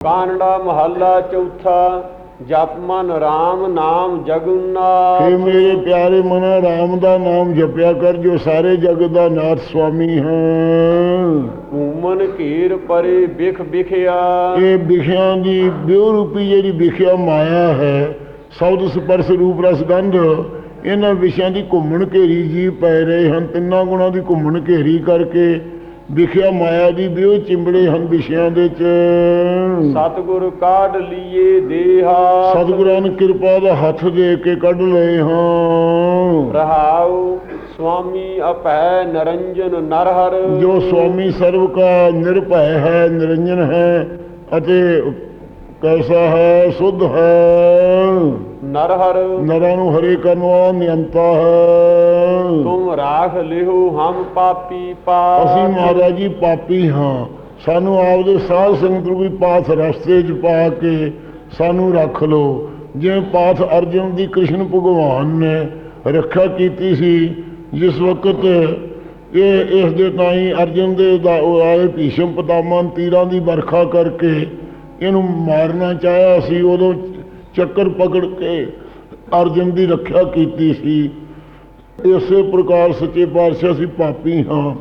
ਕਾਨੜਾ ਮਹੱਲਾ ਚੌਥਾ ਜਪ ਮਨ RAM ਨਾਮ ਜਗੁਨਾ हे ਮੇਰੇ ਪਿਆਰੇ ਮਨਾ ਰਾਮ ਦਾ ਨਾਮ ਜਪਿਆ ਕਰ ਜੋ ਸਾਰੇ ਜਗਤ ਦਾ ਨਾਥ ਸੁਆਮੀ ਹੈ ਘੂਮਨ ਘੇਰ ਪਰੇ ਬਿਖ ਬਿਖਿਆ। ਇਹ ਵਿਖਿਆਂ ਦੀ ਬਿਉ ਰੂਪੀ ਜਿਹੜੀ ਵਿਖਿਆ ਮਾਇਆ ਹੈ ਸਬਦ ਸਪਰਸ ਰੂਪ ਰਸ ਗੰਧ ਇਹਨਾਂ ਵਿਸ਼ਿਆਂ ਦੀ ਘੁੰਮਣ ਘੇਰੀ ਜੀ ਪੈ ਰਹੇ ਹਨ ਤਿੰਨਾਂ ਗੁਣਾਂ ਦੀ ਘੁੰਮਣ ਘੇਰੀ ਕਰਕੇ ਵਿਖਿਆ ਮਾਇਆ ਦੀ ਬਿਉ ਚਿੰਬੜੇ ਹਨ ਵਿਸ਼ਿਆਂ ਦੇ ਚ। ਸਤਿਗੁਰ ਕਾਢ ਲੀਏ ਦੇਹਾ। ਸਤਿਗੁਰਾਂ ਨੇ ਕਿਰਪਾ ਦਾ ਹੱਥ ਦੇ ਕੇ ਕੱਢ ਲਏ ਹਾਂ। ਰਹਾਉ ਸੁਆਮੀ ਅਪੈ ਨਰੰਜਨ ਨਰਹਰ। ਜੋ ਸੁਆਮੀ ਸਰਵ ਕਾ ਨਿਰਭੈ ਹੈ ਨਿਰੰਜਨ ਹੈ ਅਤੇ ਕੈਸਾ ਹੈ ਸੁਧ ਹੈ। ਨਰਹਰ ਨਰਾਂ ਨੂੰ ਹਰੇ ਕਰਨ ਵਾਲਾ ਨਿਯੰਤਾ ਹੈ। ਤੁਮ ਰਾਖ ਲਿਹੋ ਹਮ ਪਾਪੀ ਪਾ ਅਸੀਂ ਮਹਾਰਾਜ ਜੀ ਪਾਪੀ ਹਾਂ। ਸਾਨੂੰ ਆਪਦੇ ਸਾਧ ਸੰਗਤ ਰੂਪੀ ਪਾਥ ਰਸਤੇ 'ਚ ਪਾ ਕੇ ਸਾਨੂੰ ਰੱਖ ਲਓ। ਜਿਵੇਂ ਪਾਥ ਅਰਜਨ ਦੀ ਕ੍ਰਿਸ਼ਨ ਭਗਵਾਨ ਨੇ ਰੱਖਿਆ ਕੀਤੀ ਸੀ ਜਿਸ ਵਕਤ ਇਹ ਇਸ ਦੇ ਤਾਈ ਅਰਜਨ ਦੇ ਦਾ ਉਹ ਆਏ ਭੀਸ਼ਮ ਪਤਾਮਨ ਤੀਰਾਂ ਦੀ ਵਰਖਾ ਕਰਕੇ ਇਹਨੂੰ ਮਾਰਨਾ ਚਾਹਿਆ ਸੀ ਉਦੋਂ ਚੱਕਰ ਪਕੜ ਕੇ ਅਰਜਨ ਦੀ ਰੱਖਿਆ ਕੀਤੀ ਸੀ। ਇਸੇ ਪ੍ਰਕਾਰ ਸੱਚੇ ਪਾਤਸ਼ਾਹ ਅਸੀਂ ਪਾਪੀ ਹਾਂ।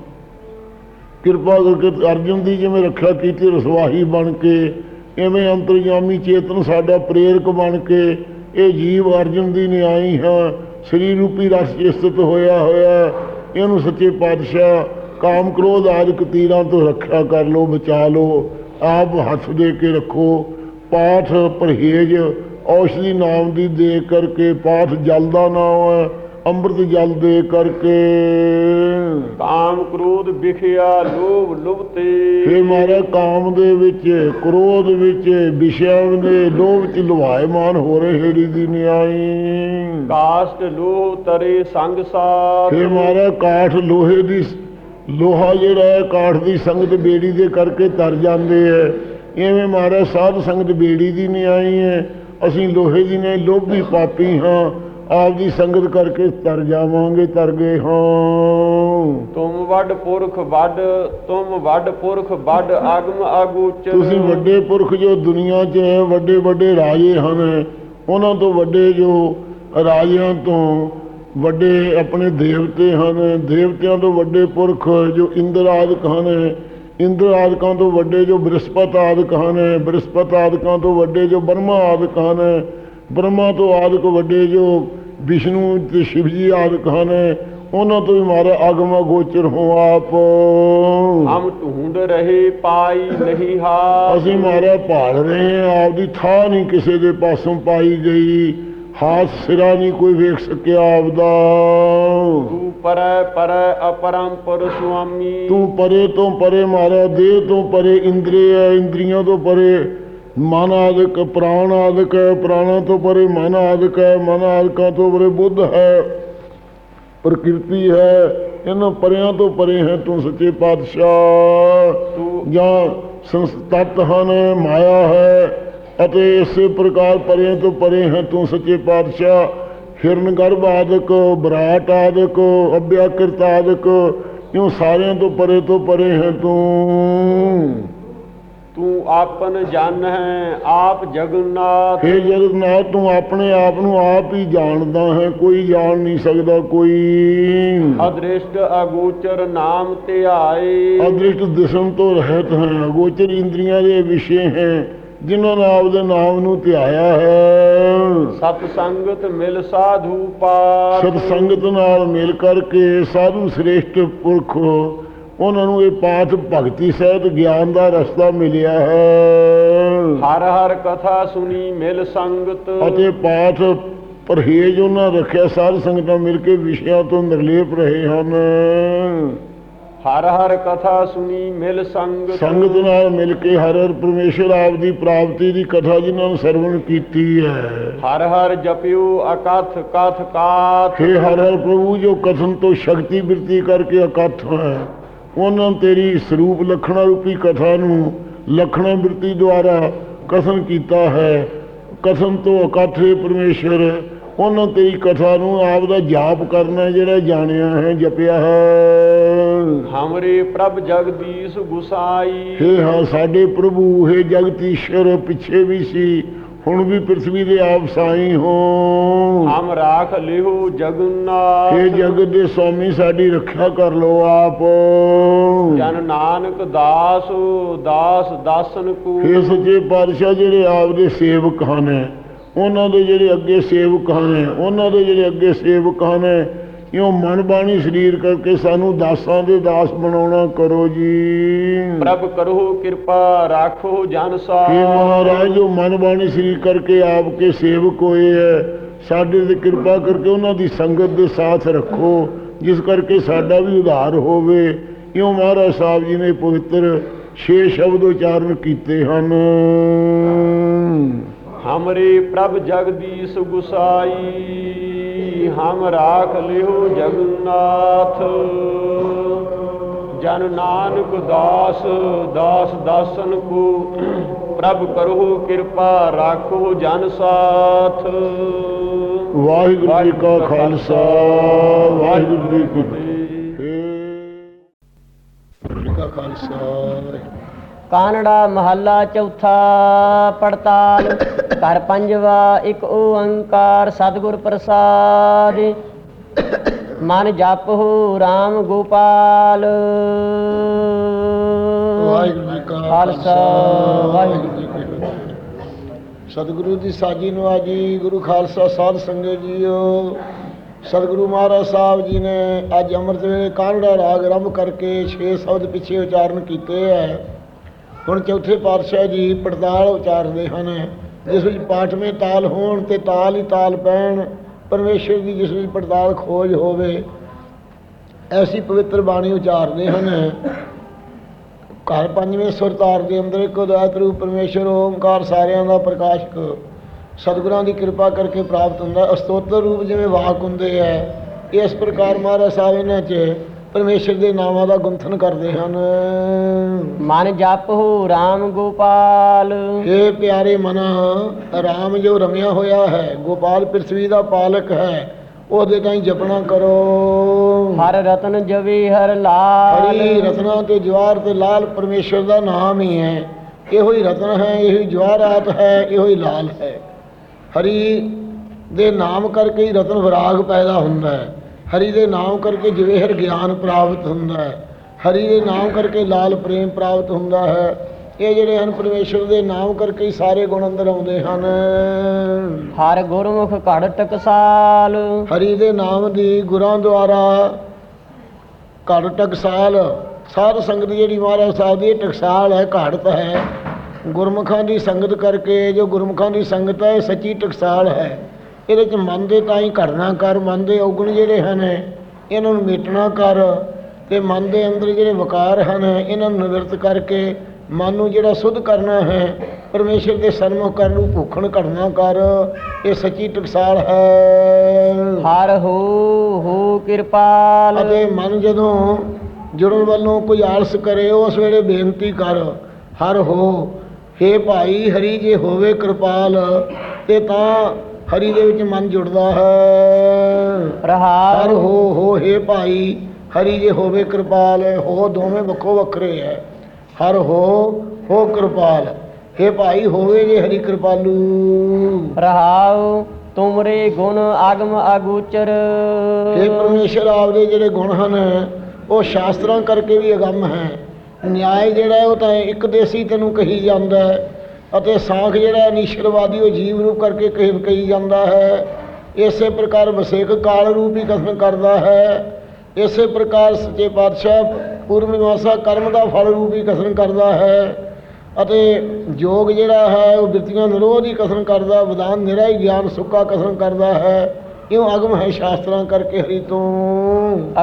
ਕਿਰਪਾ ਕਰਕੇ ਅਰਜਨ ਦੀ ਜਿਵੇਂ ਰੱਖਿਆ ਕੀਤੀ, ਰਸਵਾਹੀ ਬਣ ਕੇ ਐਵੇਂ ਅੰਤਰਯਾਮੀ ਚੇਤਨ ਸਾਡਾ ਪ੍ਰੇਰਕ ਬਣ ਕੇ, ਇਹ ਜੀਵ ਅਰਜਨ ਦੀ ਨਿਆਈ ਹੈ। ਸਰੀਰ ਰੂਪੀ ਰਸ 'ਚ ਸਥਿਤ ਹੋਇਆ ਹੋਇਆ, ਇਹਨੂੰ ਸੱਚੇ ਪਾਤਸ਼ਾਹ ਕਾਮ ਕ੍ਰੋਧ ਆਦਿਕ ਤੀਰਾਂ ਤੋਂ ਰੱਖਿਆ ਕਰ ਲੋ ਬਚਾ ਲੋ ਆਪ ਹੱਥ ਦੇ ਕੇ ਰੱਖੋ। ਪਾਠ ਪਰਹੇਜ ਔਸ਼ਧੀ ਨਾਮ ਦੀ ਦੇ ਕਰਕੇ ਪਾਠ ਜਲਦਾ ਨਾ ਹੋਏ ਅੰਮ੍ਰਿਤ ਜਲ ਦੇ ਕਰਕੇ। ਕਾਮ ਕ੍ਰੋਧ ਬਿਖਿਆ ਲੋਭ ਲੁਭਤੇ। ਫੇ ਮਾਰਾ ਕਾਮ ਦੇ ਵਿੱਚ ਕ੍ਰੋਧ ਵਿੱਚ ਵਿਸ਼ਿਆਂ ਦੇ ਲੋਭ ਚ ਲੁਹਾਇਮਾਨ ਹੋ ਰਹੇ ਹੇੜੀ ਦੀ ਨਿਆਈ। ਕਾਸ਼ਟ ਲੋਹ ਤਰੇ ਸੰਗ ਸਾਥ ਫੇ ਮਾਰਾ ਕਾਠ ਲੋਹੇ ਦੀ ਲੋਹਾ ਜਿਹੜਾ ਹੈ ਕਾਠ ਦੀ ਸੰਗਤ ਬੇੜੀ ਦੇ ਕਰਕੇ ਤਰ ਜਾਂਦੇ ਐ ਐਵੇਂ ਮਾਰਾ ਸਾਧ ਸੰਗਤ ਬੇੜੀ ਦੀ ਨਿਆਈ ਹੈ। ਅਸੀਂ ਲੋਹੇ ਦੀ ਨੇ ਲੋਭੀ ਪਾਪੀ ਹਾਂ। ਆਪ ਦੀ ਸੰਗਤ ਕਰਕੇ ਤਰ ਜਾਵਾਂਗੇ ਤਰ ਗਏ ਹਾਂ। ਤੁਮ ਵੱਡ ਪੁਰਖ ਵੱਡ ਤੁਮ ਵੱਡ ਪੁਰਖ ਵੱਡ ਆਗਮ ਆਗੋਚਰ ਤੁਸੀਂ ਵੱਡੇ ਪੁਰਖ ਜੋ ਦੁਨੀਆ 'ਚ ਹੈ ਵੱਡੇ ਵੱਡੇ ਰਾਜੇ ਹਨ। ਉਹਨਾਂ ਤੋਂ ਵੱਡੇ ਜੋ ਰਾਜਿਆਂ ਤੋਂ ਵੱਡੇ ਆਪਣੇ ਦੇਵਤੇ ਹਨ। ਦੇਵਤਿਆਂ ਤੋਂ ਵੱਡੇ ਪੁਰਖ ਜੋ ਇੰਦਰ ਆਦਿਕ ਹਨ। ਇੰਦਰ ਆਦਿਕਾਂ ਤੋਂ ਵੱਡੇ ਜੋ ਬ੍ਰਹਸਪਤ ਆਦਿਕ ਹਨ ਬ੍ਰਹਸਪਤ ਆਦਿਕਾਂ ਤੋਂ ਵੱਡੇ ਜੋ ਬ੍ਰਹਮਾ ਆਦਿਕ ਹਨ ਬ੍ਰਹਮਾ ਤੋਂ ਆਦਿਕ ਵੱਡੇ ਜੋ ਵਿਸ਼ਨੂੰ ਤੇ ਸ਼ਿਵ ਜੀ ਆਦਿਕ ਹਨ ਉਹਨਾਂ ਤੋਂ ਵੀ ਮਾਰੇ ਆਗਮ ਗੋਚਰ ਹੋ ਆਪ। ਹਮ ਢੂੰਡ ਰਹੇ ਪਾਈ ਨਹੀਂ ਹਾ ਅਸੀਂ ਮਾਰਿਆ ਭਾਲ ਰਹੇ ਹਾਂ ਆਪਦੀ ਥਾਂ ਨਹੀਂ ਕਿਸੇ ਦੇ ਪਾਸੋਂ ਪਾਈ ਗਈ। ਹਾਥ ਸਿਰਾ ਨਹੀਂ ਕੋਈ ਵੇਖ ਸਕਿਆ ਆਪਦਾ। ਤੂੰ ਪਰੈ ਪਰੈ ਅਪਰੰਪਰ ਸੁਆਮੀ। ਤੂੰ ਪਰੇ ਤੋਂ ਪਰੇ ਮਾਰਿਆ ਦੇਹ ਤੋਂ ਪਰੇ ਇੰਦਰੀਆ ਇੰਦਰੀਆਂ ਤੋਂ ਪਰੇ। ਮਨ ਆਦਿਕ ਪ੍ਰਾਣ ਆਦਿਕ ਪ੍ਰਾਣਾਂ ਤੋਂ ਪਰੇ ਮਨ ਆਦਿਕ ਹੈ ਮਨ ਆਦਿਕਾਂ ਤੋਂ ਪਰੇ ਬੁੱਧ ਹੈ। ਪ੍ਰਕਿਰਤੀ ਹੈ ਇਹਨਾਂ ਪਰਿਆਂ ਤੋਂ ਪਰੇ ਹੈ ਤੂੰ ਸੱਚੇ ਪਾਤਸ਼ਾਹ। ਤੂੰ ਜਾਂ ਸੰਸਤਤ ਹਨ ਮਾਇਆ ਹੈ। ਅਤੇ ਇਸੇ ਪ੍ਰਕਾਰ ਪਰੇ ਤੋਂ ਪਰੇ ਹੈ ਤੂੰ ਸੱਚੇ ਪਾਤਸ਼ਾਹ। ਹਿਰਨ ਗਰਭ ਆਦਿਕ ਬਰਾਟ ਆਦਿਕ ਅਭਿਆਕ੍ਰਿਤ ਆਦਿਕ ਇਉਂ ਸਾਰਿਆਂ ਤੋਂ ਪਰੇ ਤੋਂ ਪਰੇ ਹੈ ਤੂੰ। ਤੂੰ ਆਪਨ ਜਨ ਹੈ ਆਪ ਜਗਨਨਾਥ। हे ਜਗਤਨਾਥ ਤੂੰ ਆਪਣੇ ਆਪ ਨੂੰ ਆਪ ਹੀ ਜਾਣਦਾ ਹੈ ਕੋਈ ਜਾਣ ਨਹੀਂ ਸਕਦਾ ਕੋਈ। ਅਦ੍ਰਿਸ਼ਟ ਅਗੋਚਰ ਨਾਮ ਧਿਆਏ। ਅਦ੍ਰਿਸ਼ਟ ਦਿਸਮ ਤੋਂ ਰਹਿਤ ਹੈ ਅਗੋਚਰ ਇੰਦਰੀਆਂ ਦੇ ਵਿਸ਼ੇ ਹੈ। ਜਿਨ੍ਹਾਂ ਨੇ ਆਪਦੇ ਨਾਮ ਨੂੰ ਧਿਆਇਆ ਹੈ। ਸਤ ਸੰਗਤ ਮਿਲ ਸਾਧੂ ਪਾਤ। ਸਤ ਸੰਗਤ ਨਾਲ ਮਿਲ ਕਰਕੇ ਸਾਧੂ ਸ੍ਰੇਸ਼ਟ ਪੁਰਖ ਉਹਨਾਂ ਨੂੰ ਇਹ ਪਾਠ ਭਗਤੀ ਸਹਿਤ ਗਿਆਨ ਦਾ ਰਸਤਾ ਮਿਲਿਆ ਹੈ। ਹਰ ਹਰ ਕਥਾ ਸੁਣੀ ਮਿਲ ਸੰਗਤ। ਅਤੇ ਪਾਠ ਪਰਹੇਜ ਉਹਨਾਂ ਰੱਖਿਆ ਸਾਧ ਸੰਗਤਾਂ ਮਿਲ ਕੇ ਵਿਸ਼ਿਆਂ ਤੋਂ ਨਿਰਲੇਪ ਰਹੇ ਹਨ। ਹਰ ਹਰ ਕਥਾ ਸੁਣੀ ਮਿਲ ਸੰਗਤ ਸੰਗਤ ਨਾਲ ਮਿਲ ਕੇ ਹਰ ਹਰ ਪਰਮੇਸ਼ਰ ਆਪ ਦੀ ਪ੍ਰਾਪਤੀ ਦੀ ਕਥਾ ਜਿਨ੍ਹਾਂ ਨੂੰ ਸਰਵਣ ਕੀਤੀ ਹੈ। ਹਰ ਹਰ ਜਪਿਓ ਅਕਥ ਕਥ ਕਾਥ। ਹੇ ਹਰ ਹਰ ਪ੍ਰਭੂ ਜੋ ਕਥਨ ਤੋਂ ਸ਼ਕਤੀ ਬਿਰਤੀ ਕਰਕੇ ਅਕਥ ਹੈ ਉਹਨਾਂ ਤੇਰੀ ਸਰੂਪ ਲਖਣਾ ਰੂਪੀ ਕਥਾ ਨੂੰ ਲਖਣਾ ਬਿਰਤੀ ਦੁਆਰਾ ਕਥਨ ਕੀਤਾ ਹੈ। ਕਥਨ ਤੋਂ ਅਕਥ ਹੈ ਪਰਮੇਸ਼ਰ। ਉਹਨਾਂ ਤੇਰੀ ਕਥਾ ਨੂੰ ਆਪ ਦਾ ਜਾਪ ਕਰਨਾ ਜਿਹੜਾ ਜਾਣਿਆ ਹੈ ਜਪਿਆ ਹੈ। ਹਮਰੇ ਪ੍ਰਭ ਜਗਦੀਸ਼ ਗੁਸਾਈ। ਹੇ ਹਾਂ ਸਾਡੇ ਪ੍ਰਭੂ ਹੇ ਜਗਤੀਸ਼ਰ ਪਿੱਛੇ ਵੀ ਸੀ ਹੁਣ ਵੀ ਪ੍ਰithvi ਦੇ ਆਪ ਸਾਈ ਹੋ। ਹਮ ਰਾਖ ਲਿਹੋ ਜਗਨਨਾਥ। ਹੇ ਜਗਤ ਦੇ ਸਵਾਮੀ ਸਾਡੀ ਰੱਖਿਆ ਕਰ ਲੋ ਆਪ। ਜਨ ਨਾਨਕ ਦਾਸ ਦਾਸ ਦਾਸਨ ਕੋ। ਹੇ ਸੱਚੇ ਪਾਤਸ਼ਾਹ ਜਿਹੜੇ ਆਪ ਦੇ ਸੇਵਕ ਹਨ ਉਹਨਾਂ ਦੇ ਜਿਹੜੇ ਅੱਗੇ ਸੇਵਕ ਹਨ ਉਹਨਾਂ ਦੇ ਜਿਹੜੇ ਅੱਗੇ ਸੇਵਕ ਹਨ ਇਉਂ ਮਨ ਬਾਣੀ ਸਰੀਰ ਕਰਕੇ ਸਾਨੂੰ ਦਾਸਾਂ ਦੇ ਦਾਸ ਬਣਾਉਣਾ ਕਰੋ ਜੀ। ਪ੍ਰਭ ਕਰੋ ਕਿਰਪਾ ਰਾਖੋ ਜਨ हे ਸਾਥ ਮਹਾਰਾਜ ਜੋ ਮਨ ਬਾਣੀ ਸਰੀਰ ਕਰਕੇ ਆਪ ਕੇ ਸੇਵਕ ਹੋਏ ਹੈ ਸਾਡੇ ਤੇ ਕਿਰਪਾ ਕਰਕੇ ਉਹਨਾਂ ਦੀ ਸੰਗਤ ਦੇ ਸਾਥ ਰੱਖੋ ਜਿਸ ਕਰਕੇ ਸਾਡਾ ਵੀ ਉਧਾਰ ਹੋਵੇ। ਇਉਂ ਮਹਾਰਾਜ ਸਾਹਿਬ ਜੀ ਨੇ ਪਵਿੱਤਰ ਛੇ ਸ਼ਬਦ ਉਚਾਰਨ ਕੀਤੇ ਹਨ। ਹਮਰੇ ਪ੍ਰਭ ਜਗਦੀਸ਼ ਗੁਸਾਈ ਹਮ ਰਾਖ ਲਿਓ ਜਗਨਨਾਥ ਜਨ ਨਾਨਕ ਦਾਸ ਦਾਸ ਦਾਸਨ ਕੋ ਪ੍ਰਭ ਕਰੋ ਕਿਰਪਾ ਰਾਖੋ ਜਨ ਸਾਥ ਵਾਹਿਗੁਰੂ ਜੀ ਕਾ ਖਾਲਸਾ ਵਾਹਿਗੁਰੂ ਜੀ ਕੀ ਫਤਿਹ ਜੀ ਕਾ ਖਾਲਸਾ ਕਾਨੜਾ ਮਹੱਲਾ ਚੌਥਾ ਪੜਤਾਲ। ਘਰ ਪੰਜਵਾ ਇੱਕ ਓੰਕਾਰ ਸਤਿਗੁਰ ਪ੍ਰਸਾਦ। ਮਨ ਜਪਹੁ RAM ਗੋਪਾਲ। ਵਾਹਿਗੁਰੂ ਜੀ ਕਾ ਖਾਲਸਾ ਵਾਹਿਗੁਰੂ ਜੀ ਕੀ ਫਤਿਹ। ਸਤਿਗੁਰੂ ਦੀ ਸਾਜੀ ਨਵਾਜੀ ਗੁਰੂ ਖਾਲਸਾ ਸਾਧ ਸੰਗਤ ਜੀਓ। ਸਤਿਗੁਰੂ ਮਹਾਰਾਜ ਸਾਹਿਬ ਜੀ ਨੇ ਅੱਜ ਅੰਮ੍ਰਿਤ ਵੇਲੇ ਕਾਂਗੜਾ ਰਾਗ ਆਰੰਭ ਕਰਕੇ 6 ਸ਼ਬਦ ਪਿੱਛੇ ਉਚਾਰਨ ਕੀਤੇ ਹੈ। ਹੁਣ ਚੌਥੇ ਪਾਤਸ਼ਾਹ ਜੀ ਪੜਤਾਲ ਉਚਾਰਦੇ ਹਨ, ਜਿਸ ਵਿੱਚ ਪਾਠਵੇਂ ਤਾਲ ਹੋਣ ਤੇ ਤਾਲ ਹੀ ਤਾਲ ਪੈਣ, ਪਰਮੇਸ਼ਰ ਦੀ ਜਿਸ ਵਿੱਚ ਪੜਤਾਲ ਖੋਜ ਹੋਵੇ, ਐਸੀ ਪਵਿੱਤਰ ਬਾਣੀ ਉਚਾਰਦੇ ਹਨ। ਘਰ ਪੰਜਵੇਂ ਸੁਰਤਾਰ ਦੇ ਅੰਦਰ ਇੱਕ ਉਦਾਤ ਰੂਪ ਪਰਮੇਸ਼ਰ, ਓਮਕਾਰ ਸਾਰਿਆਂ ਦਾ ਪ੍ਰਕਾਸ਼ਕ, ਸਤਿਗੁਰਾਂ ਦੀ ਕਿਰਪਾ ਕਰਕੇ ਪ੍ਰਾਪਤ ਹੁੰਦਾ, ਅਸਤੋਤਰ ਰੂਪ ਜਿਵੇਂ ਵਾਕ ਹੁੰਦੇ ਹੈ ਇਸ ਪ੍ਰਕਾਰ ਮਹਾਰਾਜ ਸਾਹਿਬ ਇਹਨਾਂ 'ਚ ਪਰਮੇਸ਼ਰ ਦੇ ਨਾਮਾਂ ਦਾ ਗੁੰਥਨ ਕਰਦੇ ਹਨ। ਮਨ ਜਪਹੁ RAM ਗੋਪਾਲ। ਇਹ ਪਿਆਰੇ ਮਨਾ ਰਾਮ ਜੋ ਰਮਿਆ ਹੋਇਆ ਹੈ ਗੋਪਾਲ ਪ੍ਰਿਥਵੀ ਦਾ ਪਾਲਕ ਹੈ ਉਹਦੇ ਤਾਈਂ ਜਪਣਾ ਕਰੋ। ਹਰ ਰਤਨ ਜਵੇ ਹਰ ਲਾਲ। ਹਰੀ ਰਤਨਾ ਤੇ ਜਵਾਰ ਤੇ ਲਾਲ ਪਰਮੇਸ਼ਰ ਦਾ ਨਾਮ ਹੀ ਹੈ। ਇਹੋ ਹੀ ਰਤਨ ਹੈ ਇਹੋ ਹੀ ਜਵਾਹਰਾਤ ਹੈ ਇਹੋ ਹੀ ਲਾਲ ਹੈ। ਹਰੀ ਦੇ ਨਾਮ ਕਰਕੇ ਹੀ ਰਤਨ ਵਿਰਾਗ ਪੈਦਾ ਹੁੰਦਾ ਹੈ। ਹਰੀ ਦੇ ਨਾਮ ਕਰਕੇ ਜਵੇਹਰ ਗਿਆਨ ਪ੍ਰਾਪਤ ਹੁੰਦਾ ਹੈ ਹਰੀ ਦੇ ਨਾਮ ਕਰਕੇ ਲਾਲ ਪ੍ਰੇਮ ਪ੍ਰਾਪਤ ਹੁੰਦਾ ਹੈ ਇਹ ਜਿਹੜੇ ਹਨ ਪਰਮੇਸ਼ਰ ਦੇ ਨਾਮ ਕਰਕੇ ਹੀ ਸਾਰੇ ਗੁਣ ਅੰਦਰ ਆਉਂਦੇ ਹਨ। ਹਰ ਗੁਰਮੁਖ ਘੜ ਟਕਸਾਲ। ਹਰੀ ਦੇ ਨਾਮ ਦੀ ਗੁਰਾਂ ਦੁਆਰਾ ਘੜ ਟਕਸਾਲ ਸਾਧ ਸੰਗਤ ਜਿਹੜੀ ਮਹਾਰਾਜ ਸਾਹਿਬ ਦੀ ਟਕਸਾਲ ਹੈ ਘਾੜਤ ਹੈ ਗੁਰਮੁਖਾਂ ਦੀ ਸੰਗਤ ਕਰਕੇ ਜੋ ਗੁਰਮੁਖਾਂ ਦੀ ਸੰਗਤ ਹੈ ਸੱਚੀ ਟਕਸਾਲ ਹੈ। ਇਹਦੇ ਚ ਮਨ ਦੇ ਤਾਂ ਹੀ ਘੜਨਾ ਕਰ ਮਨ ਦੇ ਔਗਣ ਜਿਹੜੇ ਹਨ ਇਹਨਾਂ ਨੂੰ ਮੇਟਣਾ ਕਰ ਤੇ ਮਨ ਦੇ ਅੰਦਰ ਜਿਹੜੇ ਵਿਕਾਰ ਹਨ ਇਹਨਾਂ ਨੂੰ ਨਿਵਰਤ ਕਰਕੇ ਮਨ ਨੂੰ ਜਿਹੜਾ ਸੁੱਧ ਕਰਨਾ ਹੈ ਪਰਮੇਸ਼ਰ ਦੇ ਸਨਮੁਖ ਕਰਨ ਨੂੰ ਭੁੱਖਣ ਘੜਨਾ ਕਰ ਇਹ ਸੱਚੀ ਟਕਸਾਲ ਹੈ। ਹਰ ਹੋ ਹੋ ਕਿਰਪਾਲ। ਅਤੇ ਮਨ ਜਦੋਂ ਜੁੜਨ ਵੱਲੋਂ ਕੋਈ ਆਲਸ ਕਰੇ ਉਸ ਵੇਲੇ ਬੇਨਤੀ ਕਰ ਹਰ ਹੋ ਹੇ ਭਾਈ ਹਰੀ ਜੇ ਹੋਵੇ ਕਿਰਪਾਲ ਤੇ ਤਾਂ ਹਰੀ ਦੇ ਵਿੱਚ ਮਨ ਜੁੜਦਾ ਹੈ। ਹਰ ਰਹਾਉ ਹੋ ਹੋ ਹੇ ਭਾਈ ਹਰੀ ਜੇ ਹੋਵੇ ਕਿਰਪਾਲ ਹੋ ਦੋਵੇਂ ਵੱਖੋ ਵੱਖਰੇ ਹੈ। ਹਰ ਹੋ ਹੋ ਕਿਰਪਾਲ ਹੇ ਭਾਈ ਹੋਵੇ ਜੇ ਹਰੀ ਕਿਰਪਾਲੂ। ਰਹਾਉ ਤੁਮਰੇ ਗੁਣ ਆਗਮ ਅਗੋਚਰ ਇਹ ਪਰਮੇਸ਼ਰ ਆਪਦੇ ਜਿਹੜੇ ਗੁਣ ਹਨ ਉਹ ਸ਼ਾਸਤਰਾਂ ਕਰਕੇ ਵੀ ਅਗੰਮ ਹੈ। ਨਿਆਏ ਜਿਹੜਾ ਹੈ ਉਹ ਤਾਂ ਇੱਕ ਦੇਸੀ ਤੈਨੂੰ ਕਹੀ ਜਾਂਦਾ ਹੈ। ਅਤੇ ਸਾਖ ਜਿਹੜਾ ਹੈ ਨਿਸ਼ਰਵਾਦੀ ਉਹ ਜੀਵ ਰੂਪ ਕਰਕੇ ਕਹੀ ਕਹੀ ਜਾਂਦਾ ਹੈ। ਇਸੇ ਪ੍ਰਕਾਰ ਵਸੇਕ ਕਾਲ ਰੂਪ ਹੀ ਕਥਨ ਕਰਦਾ ਹੈ। ਇਸੇ ਪ੍ਰਕਾਰ ਸੱਚੇ ਪਾਤਸ਼ਾਹ ਪੂਰਵ ਨਿਵਾਸਾ ਕਰਮ ਦਾ ਫਲ ਰੂਪ ਹੀ ਕਥਨ ਕਰਦਾ ਹੈ। ਅਤੇ ਯੋਗ ਜਿਹੜਾ ਹੈ, ਉਹ ਬਿਰਤੀਆਂ ਨਿਰੋਧ ਹੀ ਕਥਨ ਕਰਦਾ, ਵਿਧਾਨ ਨਿਰਾ ਹੀ ਗਿਆਨ ਸੁੱਕਾ ਕਥਨ ਕਰਦਾ ਹੈ। ਇਉਂ ਅਗਮ ਹੈ ਸ਼ਾਸਤਰਾਂ ਕਰਕੇ ਹਰੀ ਤੋਂ?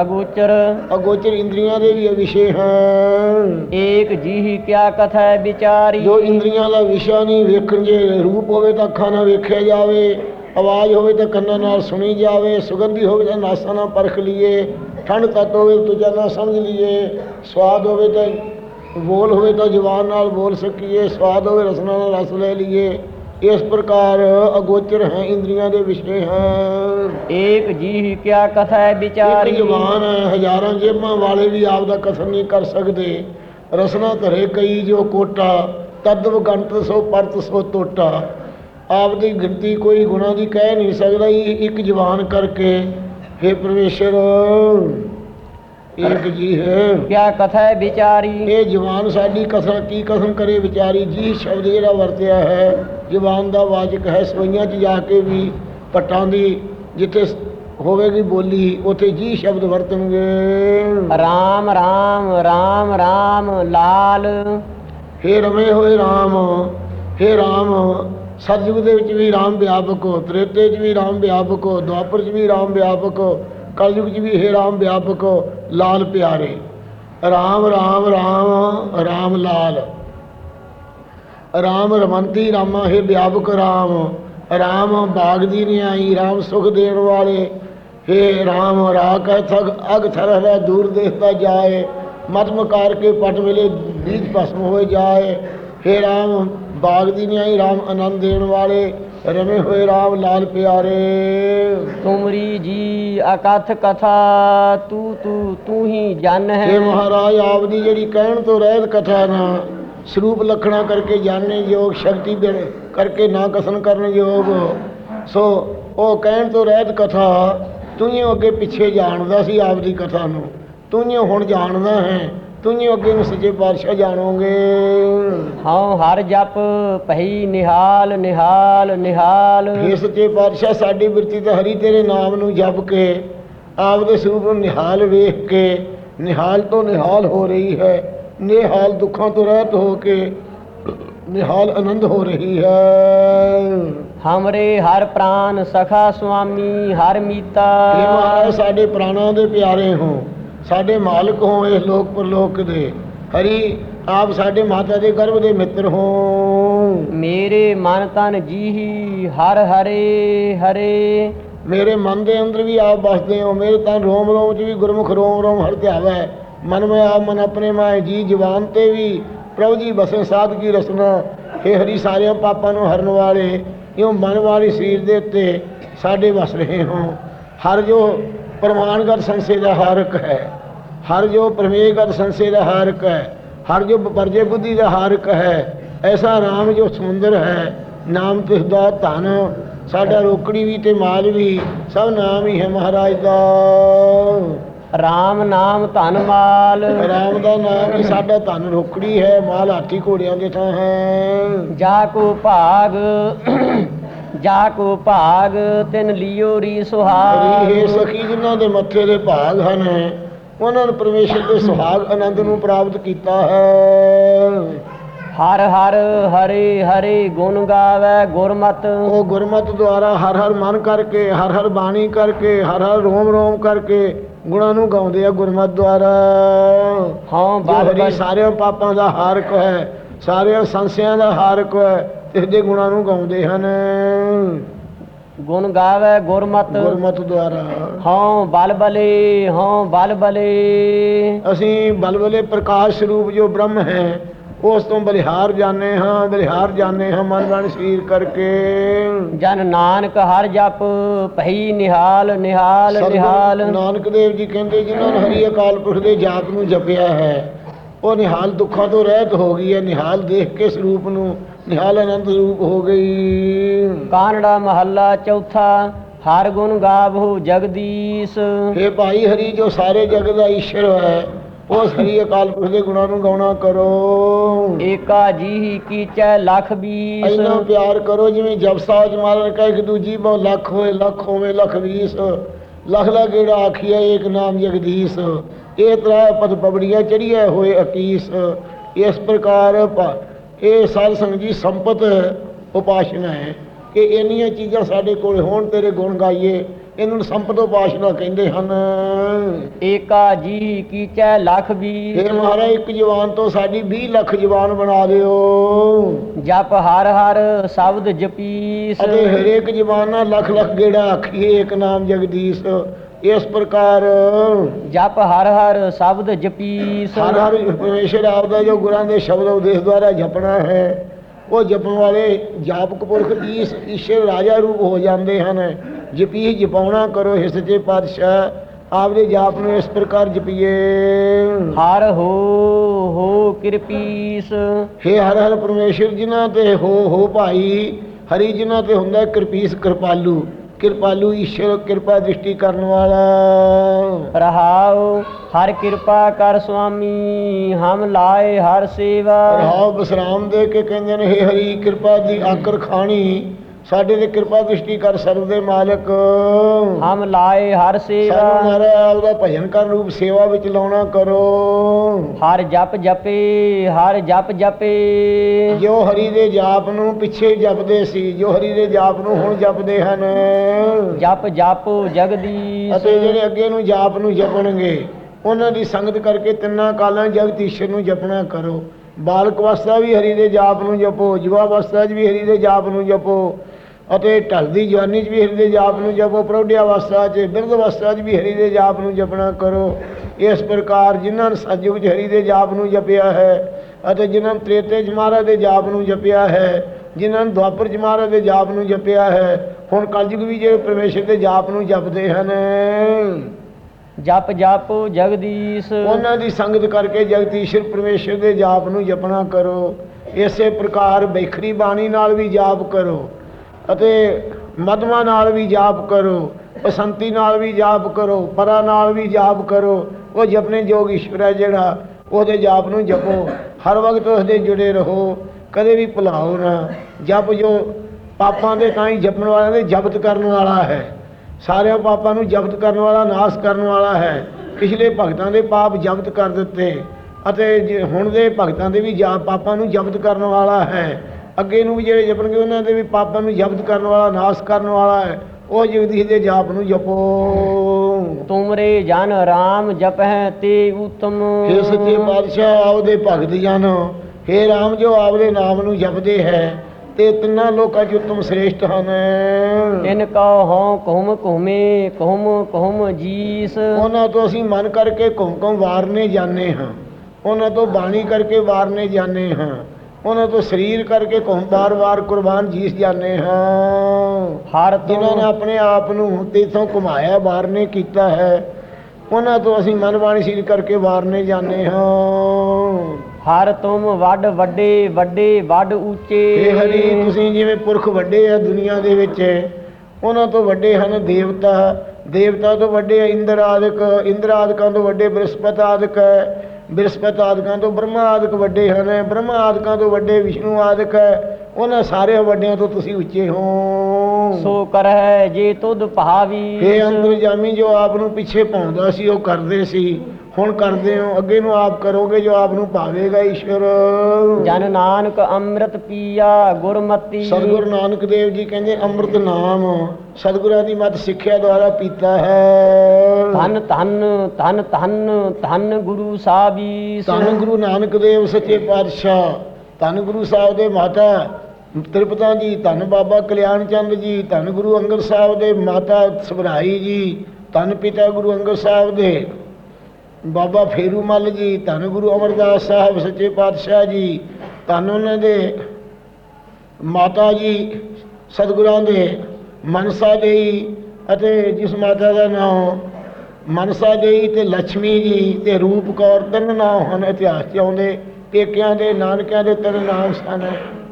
ਅਗੋਚਰ। ਅਗੋਚਰ ਇੰਦਰੀਆਂ ਦੇ ਵੀ ਵਿਸ਼ੇ ਹਨ। ਏਕ ਜੀਹੀ ਕਿਆ ਕਥੈ ਵਿਚਾਰੀ। ਜੋ ਇੰਦਰੀਆਂ ਦਾ ਵਿਸ਼ਾ ਨਹੀਂ ਵੇਖਣ ਜੇ ਰੂਪ ਹੋਵੇ ਤਾਂ ਅੱਖਾਂ ਨਾਲ ਵੇਖਿਆ ਜਾਵੇ ਆਵਾਜ਼ ਹੋਵੇ ਤਾਂ ਕੰਨਾਂ ਨਾਲ ਸੁਣੀ ਜਾਵੇ ਸੁਗੰਧੀ ਹੋਵੇ ਤਾਂ ਨਾਸਾਂ ਨਾਲ ਪਰਖ ਲਈਏ ਠੰਡ ਤੱਤ ਹੋਵੇ ਤੁਜਾ ਨਾਲ ਸਮਝ ਲਈਏ ਸਵਾਦ ਹੋਵੇ ਤਾਂ ਬੋਲ ਹੋਵੇ ਤਾਂ ਜ਼ੁਬਾਨ ਨਾਲ ਬੋਲ ਸਕੀਏ ਸਵਾਦ ਹੋਵੇ ਰਸਨਾ ਨਾਲ ਰਸ ਲੈ ਲਈਏ। ਇਸ ਪ੍ਰਕਾਰ ਅਗੋਚਰ ਹੈ ਇੰਦਰੀਆਂ ਦੇ ਵਿਸ਼ੇ ਹੈ। ਏਕ ਜੀ ਕਿਆ ਕਥੈ ਵਿਚਾਰੀ। ਜਵਾਨ ਹੈ ਹਜ਼ਾਰਾਂ ਜੇਬਾਂ ਵਾਲੇ ਵੀ ਆਪ ਦਾ ਕਥਨ ਨਹੀਂ ਕਰ ਸਕਦੇ। ਰਸਨਾ ਧਰੇ ਕਈ ਜੋ ਕੋਟਾ ਤਦਵ ਗੰਤ ਸੋ ਪਰਤ ਸੋ ਟੋਟਾ ਆਪ ਦੀ ਗਿਣਤੀ ਕੋਈ ਗੁਣਾ ਦੀ ਕਹਿ ਨਹੀਂ ਸਕਦਾ ਇੱਕ ਜਵਾਨ ਕਰਕੇ हे ਪਰਮੇਸ਼ਰ। ਇੱਕ ਜੀ ਹੈ? ਕਿਆ ਕਥੈ ਵਿਚਾਰੀ? ਇਹ ਜਵਾਨ ਸਾਡੀ ਕਥਾ ਕੀ ਕਥਨ ਕਰੇ ਵਿਚਾਰੀ? ਜੀ ਸ਼ਬਦ ਜਿਹੜਾ ਵਰਤਿਆ ਹੈ ਜਵਾਨ ਦਾ ਵਾਚਕ ਹੈ ਸਵਈਆਂ 'ਚ ਜਾ ਕੇ ਵੀ ਪੱਟਾਂ ਦੀ ਜਿੱਥੇ ਹੋਵੇਗੀ ਬੋਲੀ ਉੱਥੇ ਜੀ ਸ਼ਬਦ ਵਰਤਣਗੇ। ਰਾਮ ਰਾਮ ਰਾਮ ਰਾਮ ਲਾਲ। ਹੇ ਰਮੇ ਹੋਏ RAM ਹੇ RAM ਸਤਯੁਗ ਦੇ ਵਿੱਚ ਵੀ RAM ਵਿਆਪਕ ਹੋ ਤ੍ਰੇਤੇ 'ਚ ਵੀ RAM ਵਿਆਪਕ ਹੋ ਦੁਆਪਰ 'ਚ ਵੀ RAM ਵਿਆਪਕ ਹੋ ਕਲਯੁਗ 'ਚ ਵੀ ਹੇ ਰਾਮ ਵਿਆਪਕ ਲਾਲ ਪਿਆਰੇ। ਰਾਮ ਰਾਮ ਰਾਮ ਰਾਮ ਲਾਲ। ਰਾਮ ਰਮੰਤੀ, ਰਾਮਾ ਹੈ ਵਿਆਪਕ ਰਾਮ। ਰਾਮ ਬਾਗ ਦੀ ਨਿਆਈ, ਰਾਮ ਸੁਖ ਦੇਣ ਵਾਲੇ। ਹੇ ਰਾਮ, ਰਾਖ ਥਗ ਅਗ ਥਰ ਦੂਰ ਦੇਖਦਾ ਜਾਏ। ਮਤ ਮਕਾਰ ਕੇ ਪਟ ਮਿਲੇ ਬੀਜ ਭਸਮ ਹੋਏ ਜਾਏ। ਹੇ ਰਾਮ ਬਾਗ ਦੀ ਨਿਆਈ ਰਾਮ ਆਨੰਦ ਦੇਣ ਵਾਲੇ ਰਮੇ ਹੋਏ ਰਾਮ ਲਾਲ ਪਿਆਰੇ। ਤੁਮਰੀ ਜੀ ਅਕਥ ਕਥਾ ਤੂ ਤੂ ਤੂ ਹੀ ਜਨ ਹੈ। ਮਹਾਰਾਜ ਆਪ ਦੀ ਜਿਹੜੀ ਕਹਿਣ ਤੋਂ ਰਹਿਤ ਕਥਾ ਨਾ ਸਰੂਪ ਲਖਣਾ ਕਰਕੇ ਜਾਣਨੇ ਯੋਗ ਸ਼ਕਤੀ ਦੇ ਕਰਕੇ ਨਾ ਕਥਨ ਕਰਨ ਯੋਗ। ਸੋ ਉਹ ਕਹਿਣ ਤੋਂ ਰਹਿਤ ਕਥਾ ਤੂੰ ਹੀ ਅੱਗੇ ਪਿੱਛੇ ਜਾਣਦਾ ਸੀ ਆਪ ਦੀ ਕਥਾ ਨੂੰ। ਤੂੰ ਹੀ ਹੁਣ ਜਾਣਦਾ ਹੈ। ਤੂੰ ਹੀ ਅੱਗੇ ਨੂੰ ਸੱਚੇ ਪਾਤਸ਼ਾਹ ਜਾਣੋਗੇ। ਹਉ ਹਰ ਜਪ ਭਈ ਨਿਹਾਲ ਨਿਹਾਲ ਨਿਹਾਲ। हे ਸੱਚੇ ਪਾਤਸ਼ਾਹ ਸਾਡੀ ਬਿਰਤੀ ਤੇ ਹਰੀ ਤੇਰੇ ਨਾਮ ਨੂੰ ਜਪ ਕੇ ਆਪ ਦੇ ਸਰੂਪ ਨੂੰ ਨਿਹਾਲ ਵੇਖ ਕੇ ਨਿਹਾਲ ਤੋਂ ਨਿਹਾਲ ਹੋ ਰਹੀ ਹੈ। ਨਿਹਾਲ ਦੁੱਖਾਂ ਤੋਂ ਰਹਿਤ ਹੋ ਕੇ ਨਿਹਾਲ ਆਨੰਦ ਹੋ ਰਹੀ ਹੈ। ਹਮਰੇ ਹਰ ਪ੍ਰਾਨ ਸਖਾ ਸੁਆਮੀ ਹਰ ਮੀਤਾ। ਇਹ ਮਹਾਰਾਜ ਸਾਡੇ ਪ੍ਰਾਣਾਂ ਦੇ ਪਿਆਰੇ ਹੋ। ਸਾਡੇ ਮਾਲਕ ਹੋ ਇਸ ਲੋਕ ਪਰਲੋਕ ਦੇ। ਹਰੀ ਆਪ ਸਾਡੇ ਮਾਤਾ ਦੇ ਗਰਭ ਦੇ ਮਿੱਤਰ ਹੋ। ਮੇਰੇ ਮਨ ਤਨ ਜੀਹੀ ਹਰ ਹਰੇ ਹਰੇ। ਮੇਰੇ ਮਨ ਦੇ ਅੰਦਰ ਵੀ ਆਪ ਵਸਦੇ ਹੋ। ਮੇਰੇ ਤਾਂ ਰੋਮ ਰੋਮ ਚ ਵੀ ਗੁਰਮੁਖ ਰੋਮ ਰੋਮ ਹਰ ਧਿਆਵਾ। ਹੈ ਮਨ ਮੈਂ ਆਪ ਮਨ ਆਪਣੇ ਮਾਏ ਜੀ ਜਵਾਨ ਤੇ ਵੀ ਪ੍ਰਭੂ ਜੀ ਬਸੇ ਸਾਧ ਕੀ ਰਸਨਾ। हे ਹਰੀ ਸਾਰਿਆਂ ਪਾਪਾਂ ਨੂੰ ਹਰਨ ਵਾਲੇ ਇਉਂ ਮਨ ਵਾਲੀ ਸਰੀਰ ਦੇ ਉੱਤੇ ਸਾਡੇ ਵਸ ਰਹੇ ਹੋ। ਹਰ ਜੋ ਪ੍ਰਮਾਣਗਤ ਸੰਸੇ ਦਾ ਹਾਰਕ ਹੈ। ਹਰ ਜੋ ਪ੍ਰਮੇਯਗਤ ਸੰਸੇ ਦਾ ਹਾਰਕ ਹੈ ਹਰ ਜੋ ਪਰਜੇ ਬੁੱਧੀ ਦਾ ਹਾਰਕ ਹੈ ਐਸਾ ਰਾਮ ਜੋ ਸੁੰਦਰ ਹੈ ਨਾਮ ਤਿਸ ਦਾ ਧਨ ਸਾਡਾ ਰੋਕੜੀ ਵੀ ਤੇ ਮਾਲ ਵੀ ਸਭ ਨਾਮ ਹੀ ਹੈ ਮਹਾਰਾਜ ਦਾ। RAM ਨਾਮ ਧਨ ਮਾਲ। ਰਾਮ ਦਾ ਨਾਮ ਹੀ ਸਾਡਾ ਧਨ ਰੋਕੜੀ ਹੈ ਮਾਲ ਹਾਥੀ ਘੋੜਿਆਂ ਦੇ ਥਾਂ ਹੈ। ਜਾ ਕੋ ਭਾਗ ਜਾ ਕੋ ਭਾਗ ਤਿਨ ਲਿਓ ਰੀ ਸੁਹਾਗ। ਹਰੀ ਹੈ ਸਖੀ ਜਿਨ੍ਹਾਂ ਦੇ ਮੱਥੇ ਦੇ ਭਾਗ ਹਨ ਉਹਨਾਂ ਨੇ ਪਰਮੇਸ਼ਰ ਦੇ ਸੁਹਾਗ ਆਨੰਦ ਨੂੰ ਪ੍ਰਾਪਤ ਕੀਤਾ ਹੈ। ਹਰ ਹਰ ਹਰੇ ਹਰੇ ਗੁਣ ਗਾਵੇ ਗੁਰਮਤ। ਉਹ ਗੁਰਮਤਿ ਦੁਆਰਾ ਹਰ ਹਰ ਮਨ ਕਰਕੇ ਹਰ ਹਰ ਬਾਣੀ ਕਰਕੇ ਹਰ ਹਰ ਰੋਮ ਰੋਮ ਕਰਕੇ ਗੁਣਾਂ ਨੂੰ ਗਾਉਂਦੇ ਆ ਗੁਰਮਤਿ ਦੁਆਰਾ। ਹਾਂ ਬਾਲ ਸਾਰਿਆਂ ਪਾਪਾਂ ਦਾ ਹਾਰਕ ਹੈ ਸਾਰਿਆਂ ਸੰਸਿਆਂ ਦਾ ਹਾਰਕ ਹੈ ਇਸ ਦੇ ਗੁਣਾਂ ਨੂੰ ਗਾਉਂਦੇ ਹਨ। ਗੁਣ ਗਾਵੇ ਗੁਰਮਤ। ਗੁਰਮਤਿ ਦੁਆਰਾ। ਹਾਂ ਬਲ ਬਲੇ ਹਾਂ ਬਲ ਬਲੇ ਅਸੀਂ ਬਲਬਲੇ ਪ੍ਰਕਾਸ਼ ਸਰੂਪ ਜੋ ਬ੍ਰਹਮ ਹੈ ਉਸ ਤੋਂ ਬਲਿਹਾਰ ਜਾਣੇ ਹਾਂ ਬਲਿਹਾਰ ਜਾਣੇ ਹਾਂ ਮਨ ਬਣ ਸਰੀਰ ਕਰਕੇ। ਜਨ ਨਾਨਕ ਹਰ ਜਪ ਭਈ ਨਿਹਾਲ ਨਿਹਾਲ ਨਿਹਾਲ। ਨਾਨਕ ਦੇਵ ਜੀ ਕਹਿੰਦੇ ਜਿਨ੍ਹਾਂ ਨੇ ਹਰੀ ਅਕਾਲ ਪੁਰਖ ਦੇ ਜਾਪ ਨੂੰ ਜਪਿਆ ਹੈ ਉਹ ਨਿਹਾਲ ਦੁੱਖਾਂ ਤੋਂ ਰਹਿਤ ਹੋ ਗਈ ਹੈ ਨਿਹਾਲ ਦੇਖ ਕੇ ਸਰੂਪ ਨੂੰ ਨਿਹਾਲ ਆਨੰਦ ਰੂਪ ਹੋ ਗਈ। ਕਾਨੜਾ ਮਹੱਲਾ ਚੌਥਾ ਹਰ ਗੁਣ ਗਾਵੋ ਜਗਦੀਸ਼। हे ਭਾਈ ਹਰੀ ਜੋ ਸਾਰੇ ਜਗ ਦਾ ਈਸ਼ਰ ਹੈ ਉਸ ਹਰੀ ਅਕਾਲ ਪੁਰਖ ਦੇ ਗੁਣਾਂ ਨੂੰ ਗਾਉਣਾ ਕਰੋ। ਏਕਾ ਜੀ ਕੀਚੈ ਲਖ ਬੀਸ। ਇੰਨਾ ਪਿਆਰ ਕਰੋ ਜਿਵੇਂ ਜਪਸਾਜ ਮਾਰਨ ਕਹੇ ਕਿ ਦੂਜੀ ਬਹੁ ਲੱਖ ਹੋਏ ਲੱਖ ਹੋਵੇ ਲੱਖ ਵੀਸ ਲਖ ਲਾ ਗੇੜਾ ਆਖੀਏ ਏਕ ਨਾਮ ਜਗਦੀਸ਼। ਇਹ ਤਰਾ ਪਦ ਪਬੜੀਆਂ ਚੜੀਏ ਹੋਏ ਅਕੀਸ। ਇਸ ਪ੍ਰਕਾਰ ਪ- ਇਹ ਸਾਧ ਸੰਗਤ ਜੀ ਸੰਪਤ ਉਪਾਸ਼ਨਾ ਹੈ ਕਿ ਇੰਨੀਆਂ ਚੀਜ਼ਾਂ ਸਾਡੇ ਕੋਲ ਹੋਣ, ਤੇਰੇ ਗੁਣ ਗਾਈਏ। ਇਹਨਾਂ ਨੂੰ ਸੰਪਤ ਉਪਾਸ਼ਨਾ ਕਹਿੰਦੇ ਹਨ। ਏਕਾ ਜੀ ਕੀਚੈ ਲਖ ਬੀਸ ਇਹ ਮਹਾਰਾਜ ਇੱਕ ਜਵਾਨ ਤੋਂ ਸਾਡੀ 20 ਲੱਖ ਜਵਾਨ ਬਣਾ ਦਿਓ। ਜਪ ਹਰ ਹਰ ਸ਼ਬਦ ਜਪੀਸ। ਅਤੇ ਹਰੇਕ ਜਵਾਨਾ ਲੱਖ ਲੱਖ ਗੇੜਾ ਆਖੀਏ ਇੱਕ ਨਾਮ ਜਗਦੀਸ਼। ਇਸ ਪ੍ਰਕਾਰ ਜਪ ਹਰ ਹਰ ਸ਼ਬਦ ਜਪੀਸ। ਹਰ ਹਰ ਪਰਮੇਸ਼ਰ ਆਪ ਦਾ ਜੋ ਗੁਰਾਂ ਦੇ ਸ਼ਬਦ ਉਦੇਸ਼ ਦੁਆਰਾ ਜਪਣਾ ਹੈ ਉਹ ਜਪਣ ਵਾਲੇ ਜਾਪਕ ਪੁਰਖ ਈਸ ਈਸ਼ਰ ਰਾਜਾ ਰੂਪ ਹੋ ਜਾਂਦੇ ਹਨ। ਜਪੀ ਜਪਾਉਣਾ ਕਰੋ ਹਿ ਸੱਚੇ ਪਾਤਸ਼ਾਹ ਆਪਦੇ ਜਾਪ ਨੂੰ ਇਸ ਪ੍ਰਕਾਰ ਜਪੀਏ। ਹਰ ਹੋ ਹੋ ਕਿਰਪੀਸ ਹੇ ਹਰ ਹਰ ਪਰਮੇਸ਼ਰ ਜਿਨ੍ਹਾਂ ਤੇ ਹੋ ਹੋ ਭਾਈ ਹਰੀ ਜਿਨ੍ਹਾਂ ਤੇ ਹੁੰਦਾ ਕਿਰਪੀਸ ਕਿਰਪਾਲੂ ਕਿਰਪਾਲੂ ਈਸ਼ਰ ਕਿਰਪਾ ਦ੍ਰਿਸ਼ਟੀ ਕਰਨ ਵਾਲਾ। ਰਹਾਉ ਹਰ ਕਿਰਪਾ ਕਰ ਸੁਆਮੀ ਹਮ ਲਾਏ ਹਰ ਸੇਵਾ। ਰਹਾਉ ਬਸਰਾਮ ਦੇ ਕੇ ਕਹਿੰਦੇ ਨੇ ਹੇ ਹਰੀ ਕਿਰਪਾ ਦੀ ਆਕਰ ਖਾਣੀ ਸਾਡੇ ਤੇ ਕਿਰਪਾ ਦ੍ਰਿਸ਼ਟੀ ਕਰ ਸਰਬ ਦੇ ਮਾਲਕ। ਹਮ ਲਾਏ ਹਰ ਸਾਨੂੰ ਸੇਵਾ ਮਹਾਰਾਜ ਆਪਦਾ ਭਜਨ ਕਰਨ ਰੂਪ ਸੇਵਾ ਵਿੱਚ ਲਾਉਣਾ ਕਰੋ। ਹਰ ਜਪ ਜਪੇ ਹਰ ਜਪ ਜਪੇ। ਜੋ ਹਰੀ ਦੇ ਜਾਪ ਨੂੰ ਪਿੱਛੇ ਜਪਦੇ ਸੀ ਜੋ ਹਰੀ ਦੇ ਜਾਪ ਨੂੰ ਹੁਣ ਜਪਦੇ ਹਨ। ਜਪ ਜਪ ਜਗਦੀਸ਼। ਅਤੇ ਜਿਹੜੇ ਅੱਗੇ ਨੂੰ ਜਾਪ ਨੂੰ ਜਪਣਗੇ ਉਹਨਾਂ ਦੀ ਸੰਗਤ ਕਰਕੇ ਤਿੰਨਾਂ ਕਾਲਾਂ ਜਗਤ ਈਸ਼ਰ ਨੂੰ ਜਪਣਾ ਕਰੋ। ਬਾਲਕ ਅਵਸਥਾ ਵੀ ਹਰੀ ਦੇ ਜਾਪ ਨੂੰ ਜਪੋ ਯੁਵਾ ਅਵਸਥਾ 'ਚ ਵੀ ਹਰੀ ਦੇ ਜਾਪ ਨੂੰ ਜਪੋ। ਅਤੇ ਢਲਦੀ ਜਵਾਨੀ 'ਚ ਵੀ ਹਰੀ ਦੇ ਜਾਪ ਨੂੰ ਜਪੋ ਪ੍ਰੌਢਿਆ ਅਵਸਥਾ 'ਚ ਬਿਰਧ ਅਵਸਥਾ 'ਚ ਵੀ ਹਰੀ ਦੇ ਜਾਪ ਨੂੰ ਜਪਣਾ ਕਰੋ। ਇਸ ਪ੍ਰਕਾਰ ਜਿਨ੍ਹਾਂ ਨੇ ਸਤਿਯੁਗ 'ਚ ਹਰੀ ਦੇ ਜਾਪ ਨੂੰ ਜਪਿਆ ਹੈ ਅਤੇ ਜਿਨ੍ਹਾਂ ਨੇ ਤ੍ਰੇਤੇ 'ਚ ਮਹਾਰਾਜ ਦੇ ਜਾਪ ਨੂੰ ਜਪਿਆ ਹੈ ਜਿਨ੍ਹਾਂ ਨੇ ਦੁਆਪਰ 'ਚ ਮਹਾਰਾਜ ਦੇ ਜਾਪ ਨੂੰ ਜਪਿਆ ਹੈ ਹੁਣ ਕਲਯੁਗ ਵੀ ਜਿਹੜੇ ਪਰਮੇਸ਼ਰ ਦੇ ਜਾਪ ਨੂੰ ਜਪਦੇ ਹਨ। ਜਪ ਜਪ ਜਗਦੀਸ਼। ਉਹਨਾਂ ਦੀ ਸੰਗਤ ਕਰਕੇ ਜਗਤੀਸ਼ਰ ਪਰਮੇਸ਼ਰ ਦੇ ਜਾਪ ਨੂੰ ਜਪਣਾ ਕਰੋ। ਇਸੇ ਪ੍ਰਕਾਰ ਬੈਖਰੀ ਬਾਣੀ ਨਾਲ ਵੀ ਜਾਪ ਕਰੋ। ਅਤੇ ਮਦਮਾ ਨਾਲ ਵੀ ਜਾਪ ਕਰੋ, ਬਸੰਤੀ ਨਾਲ ਵੀ ਜਾਪ ਕਰੋ, ਪਰਾ ਨਾਲ ਵੀ ਜਾਪ ਕਰੋ, ਉਹ ਜਪਨੇ ਜੋਗ ਈਸ਼ਵਰ ਹੈ ਜਿਹੜਾ, ਉਹਦੇ ਜਾਪ ਨੂੰ ਜਪੋ। ਹਰ ਵਕਤ ਉਸਦੇ ਜੁੜੇ ਰਹੋ, ਕਦੇ ਵੀ ਭੁਲਾਓ ਨਾ। ਜਪ ਜੋ ਪਾਪਾਂ ਦੇ ਤਾਂ ਹੀ ਜਪਣ ਵਾਲਿਆਂ ਦੇ ਜ਼ਬਤ ਕਰਨ ਵਾਲਾ ਹੈ। ਸਾਰਿਆਂ ਪਾਪਾਂ ਨੂੰ ਜ਼ਬਤ ਕਰਨ ਵਾਲਾ, ਨਾਸ਼ ਕਰਨ ਵਾਲਾ ਹੈ। ਪਿਛਲੇ ਭਗਤਾਂ ਦੇ ਪਾਪ ਜ਼ਬਤ ਕਰ ਦਿੱਤੇ ਅਤੇ ਜੇ ਹੁਣ ਦੇ ਭਗਤਾਂ ਦੇ ਵੀ ਜਾ ਪਾਪਾਂ ਨੂੰ ਜ਼ਬਤ ਕਰਨ ਵਾਲਾ ਹੈ। ਅੱਗੇ ਨੂੰ ਵੀ ਜਿਹੜੇ ਜਪਣਗੇ ਉਹਨਾਂ ਦੇ ਵੀ ਪਾਪਾਂ ਨੂੰ ਜ਼ਬਤ ਕਰਨ ਵਾਲਾ ਨਾਸ਼ ਕਰਨ ਵਾਲਾ ਹੈ। ਉਹ ਜਗਦੀਸ਼ ਦੇ ਜਾਪ ਨੂੰ ਜਪੋ। ਤੁਮਰੇ ਜਨ ਰਾਮ ਜਪਹਿ ਤੇ ਉਤਮ। ਹੇ ਸੱਚੇ ਪਾਤਸ਼ਾਹ ਆਪਦੇ ਭਗਤ ਜਨ ਹੇ RAM ਜੋ ਆਪਦੇ ਨਾਮ ਨੂੰ ਜਪਦੇ ਹੈ ਤੇ ਤਿੰਨਾਂ ਲੋਕਾਂ 'ਚ ਉਤਮ ਸ੍ਰੇਸ਼ਟ ਹਨ। ਤਿਨ ਕਉ ਹਉ ਘੁਮ ਘੁਮੇ ਘੁਮ ਘੁਮ ਜੀਸ। ਉਹਨਾਂ ਤੋਂ ਅਸੀਂ ਮਨ ਕਰਕੇ ਘੁੰਮ ਘੁੰਮ ਵਾਰਨੇ ਜਾਂਦੇ ਹਾਂ। ਉਹਨਾਂ ਤੋਂ ਬਾਣੀ ਕਰਕੇ ਵਾਰਨੇ ਜਾਂਦੇ ਹਾਂ। ਉਹਨਾਂ ਤੋਂ ਸਰੀਰ ਕਰਕੇ ਘੁੰਮ ਬਾਰ-ਬਾਰ ਕੁਰਬਾਨ ਜੀਸ ਜਾਂਦੇ ਹਾਂ। ਹਰ ਜਿਨ੍ਹਾਂ ਨੇ ਆਪਣੇ ਆਪ ਨੂੰ ਤੇਥੋਂ ਘੁਮਾਇਆ ਵਾਰਨੇ ਕੀਤਾ ਹੈ। ਉਹਨਾਂ ਤੋਂ ਅਸੀਂ ਮਨ ਬਾਣੀ ਸਰੀਰ ਕਰਕੇ ਵਾਰਨੇ ਜਾਂਦੇ ਹਾਂ। ਹਰ ਤੁਮ ਵੱਡ ਵੱਡੇ ਵੱਡੇ ਵੱਡ ਉੱਚੇ। ਹੇ ਹਰੀ ਤੁਸੀਂ ਜਿਵੇਂ ਪੁਰਖ ਵੱਡੇ ਆ ਦੁਨੀਆ ਦੇ ਵਿੱਚ ਉਹਨਾਂ ਤੋਂ ਵੱਡੇ ਹਨ ਦੇਵਤਾ। ਦੇਵਤਾ ਤੋਂ ਵੱਡੇ ਇੰਦਰ ਆਦਿਕ ਇੰਦਰ ਆਦਿਕਾਂ ਤੋਂ ਵੱਡੇ ਬ੍ਰਹਸਪਤ ਆਦਿਕ। ਹੈ ਬ੍ਰਹਸਪਤ ਆਦਿਕਾਂ ਤੋਂ ਬ੍ਰਹਮਾ ਆਦਿਕ ਵੱਡੇ ਹਨ ਬ੍ਰਹਮਾ ਆਦਿਕਾਂ ਤੋਂ ਵੱਡੇ ਵਿਸ਼ਨੂੰ ਆਦਿਕ ਹੈ ਉਹਨਾਂ ਸਾਰੇ ਵੱਡਿਆਂ ਤੋਂ ਤੁਸੀਂ ਉੱਚੇ ਹੋ। ਸੋ ਕਰਹਿ ਜੇ ਤੁਧ ਭਾਵੀ ਇਹ ਅੰਤਰਜਾਮੀ ਜੋ ਆਪ ਨੂੰ ਪਿੱਛੇ ਪਾਉਂਦਾ ਸੀ ਉਹ ਕਰਦੇ ਸੀ। ਹੁਣ ਕਰਦੇ ਹੋ ਅੱਗੇ ਨੂੰ ਆਪ ਕਰੋਗੇ ਜੋ ਆਪ ਨੂੰ ਭਾਵੇਗਾ ਈਸ਼ਵਰ। ਜਨ ਨਾਨਕ ਅੰਮ੍ਰਿਤ ਪੀਆ ਗੁਰਮਤੀ। ਸਤਿਗੁਰੂ ਨਾਨਕ ਦੇਵ ਜੀ ਕਹਿੰਦੇ ਅੰਮ੍ਰਿਤ ਨਾਮ ਸਤਿਗੁਰਾਂ ਦੀ ਮਤ ਸਿੱਖਿਆ ਦੁਆਰਾ ਪੀਤਾ ਹੈ। ਧੰਨ ਧੰਨ ਧੰਨ ਧੰਨ ਧੰਨ ਗੁਰੂ ਸਾਹਿਬੀ ਧੰਨ ਗੁਰੂ ਨਾਨਕ ਦੇਵ ਸੱਚੇ ਪਾਤਸ਼ਾਹ ਧੰਨ ਗੁਰੂ ਸਾਹਿਬ ਦੇ ਮਾਤਾ ਤ੍ਰਿਪਤਾ ਜੀ ਧੰਨ ਬਾਬਾ ਕਲਿਆਣ ਚੰਦ ਜੀ ਧੰਨ ਗੁਰੂ ਅੰਗਦ ਸਾਹਿਬ ਦੇ ਮਾਤਾ ਸਭਰਾਈ ਜੀ ਧੰਨ ਪਿਤਾ ਗੁਰੂ ਅੰਗਦ ਸਾਹਿਬ ਦੇ ਬਾਬਾ ਫੇਰੂ ਮੱਲ ਜੀ, ਧੰਨ ਗੁਰੂ ਅਮਰਦਾਸ ਸਾਹਿਬ, ਸੱਚੇ ਪਾਤਸ਼ਾਹ ਜੀ, ਧੰਨ ਉਹਨਾਂ ਦੇ ਮਾਤਾ ਜੀ, ਸਤਿਗੁਰਾਂ ਦੇ ਮਨਸਾ ਦੇਈ ਅਤੇ ਜਿਸ ਮਾਤਾ ਦਾ ਨਾਮ ਮਨਸਾ ਦੇਈ ਤੇ ਲక్ష్ਮੀ ਜੀ ਤੇ ਰੂਪ ਕੌਰ ਤਿੰਨ ਨਾਮ ਹਨ, ਇਤਿਹਾਸ 'ਚ ਆਉਂਦੇ, ਪੇਕਿਆਂ ਦੇ, ਨਾਨਕਿਆਂ ਦੇ ਤਿੰਨ ਨਾਮ ਸਨ।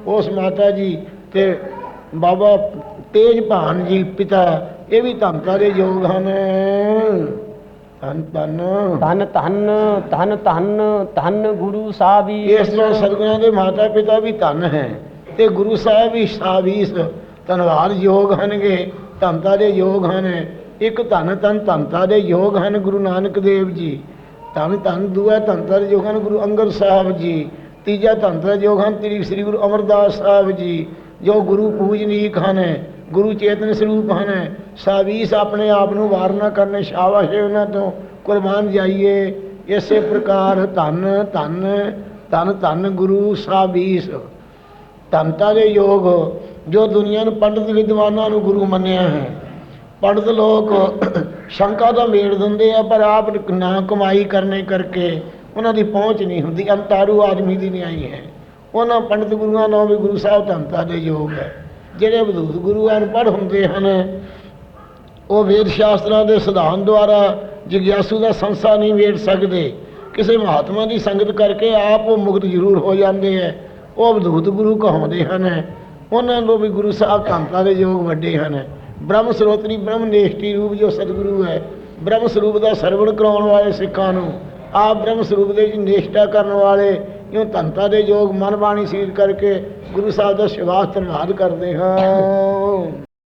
ਉਸ ਮਾਤਾ ਜੀ ਤੇ ਬਾਬਾ ਤੇਜ ਭਾਨ ਜੀ ਪਿਤਾ, ਇਹ ਵੀ ਧੰਤਾ ਦੇ ਯੋਗ ਹਨ। ਧੰਨ ਧੰਨ। ਧੰਨ ਧੰਨ ਧੰਨ ਧੰਨ ਧੰਨ ਗੁਰੂ ਸਾਹਿਬੀ ਇਸ ਤਰ੍ਹਾਂ ਸਤਿਗੁਰਾਂ ਦੇ ਮਾਤਾ ਪਿਤਾ ਵੀ ਧੰਨ ਹੈ ਤੇ ਗੁਰੂ ਸਾਹਿਬ ਵੀ ਸਾਵੀਸ ਧੰਨਵਾਦ ਯੋਗ ਹਨਗੇ ਧੰਤਾ ਦੇ ਯੋਗ ਹਨ। ਇੱਕ ਧੰਨ ਧੰਨ ਧੰਤਾ ਦੇ ਯੋਗ ਹਨ ਗੁਰੂ ਨਾਨਕ ਦੇਵ ਜੀ। ਧੰਨ ਧੰਨ ਦੂਆ ਧੰਤਾ ਦੇ ਯੋਗ ਹਨ ਗੁਰੂ ਅੰਗਦ ਸਾਹਿਬ ਜੀ। ਤੀਜਾ ਧੰਤਾ ਦੇ ਯੋਗ ਹਨ ਤ੍ਰੀ ਸ੍ਰੀ ਗੁਰੂ ਅਮਰਦਾਸ ਸਾਹਿਬ ਜੀ ਜੋ ਗੁਰੂ ਪੂਜਨੀਕ ਹਨ ਗੁਰੂ ਚੇਤਨ ਸਰੂਪ ਹਨ। ਸਾਵੀਸ ਆਪਣੇ ਆਪ ਨੂੰ ਵਾਰਨਾ ਕਰਨੇ, ਸ਼ਾਬਾਸ਼ ਹੈ ਉਹਨਾਂ ਤੋਂ। ਕੁਰਬਾਨ ਜਾਈਏ। ਇਸੇ ਪ੍ਰਕਾਰ ਧੰਨ ਧੰਨ ਧੰਨ ਧੰਨ ਗੁਰੂ ਸਾਬੀਸ ਧੰਨਤਾ ਦੇ ਯੋਗ ਜੋ ਦੁਨੀਆ ਨੂੰ ਪੰਡਤ ਵਿਦਵਾਨਾਂ ਨੂੰ ਗੁਰੂ ਮੰਨਿਆ ਹੈ। ਪੰਡਤ ਲੋਕ ਸ਼ੰਕਾ ਦਾ ਮੇੜ ਦਿੰਦੇ ਆ, ਪਰ ਆਪ ਨਾ ਕਮਾਈ ਕਰਨੇ ਕਰਕੇ ਉਹਨਾਂ ਦੀ ਪਹੁੰਚ ਨਹੀਂ ਹੁੰਦੀ। ਅੰਤਾਰੂ ਆਦਮੀ ਦੀ ਨਹੀਂ ਆਈ ਹੈ। ਉਹਨਾਂ ਪੰਡਿਤ ਗੁਰੂਆਂ ਨਾਲ ਵੀ ਗੁਰੂ ਸਾਹਿਬ ਧੰਤਾ ਦੇ ਯੋਗ ਹੈ। ਜਿਹੜੇ ਬਦੂਤ ਗੁਰੂ ਅਨਪੜ੍ਹ ਹੁੰਦੇ ਹਨ ਉਹ ਵੇਦ ਸ਼ਾਸਤਰਾਂ ਦੇ ਸਿਧਾਂਤ ਦੁਆਰਾ ਜਿਗਿਆਸੂ ਦਾ ਸੰਸਾ ਨਹੀਂ ਵੇੜ ਸਕਦੇ। ਕਿਸੇ ਮਹਾਤਮਾ ਦੀ ਸੰਗਤ ਕਰਕੇ ਆਪ ਉਹ ਮੁਕਤ ਜ਼ਰੂਰ ਹੋ ਜਾਂਦੇ ਹੈ ਉਹ ਅਵਧੂਤ ਗੁਰੂ ਕਹਾਉਂਦੇ ਹਨ। ਉਹਨਾਂ ਨੂੰ ਵੀ ਗੁਰੂ ਸਾਹਿਬ ਧੰਤਾ ਦੇ ਯੋਗ ਵੱਡੇ ਹਨ। ਬ੍ਰਹਮ ਸਰੋਤਰੀ ਬ੍ਰਹਮ ਨੇਸ਼ਟੀ ਰੂਪ ਜੋ ਸਤਿਗੁਰੂ ਹੈ। ਬ੍ਰਹਮ ਸਰੂਪ ਦਾ ਸਰਵਣ ਕਰਾਉਣ ਵਾਲੇ ਸਿੱਖਾਂ ਨੂੰ, ਆਪ ਬ੍ਰਹਮ ਸਰੂਪ ਦੇ ਵਿੱਚ ਨਿਸ਼ਠਾ ਕਰਨ ਵਾਲੇ, ਇਉਂ ਧੰਤਾ ਦੇ ਯੋਗ ਮਨ ਬਾਣੀ ਸੀਲ ਕਰਕੇ ਗੁਰੂ ਸਾਹਿਬ ਦਾ ਸ਼ਿਵਾਸ ਧੰਨਵਾਦ ਕਰਦੇ ਹਾਂ।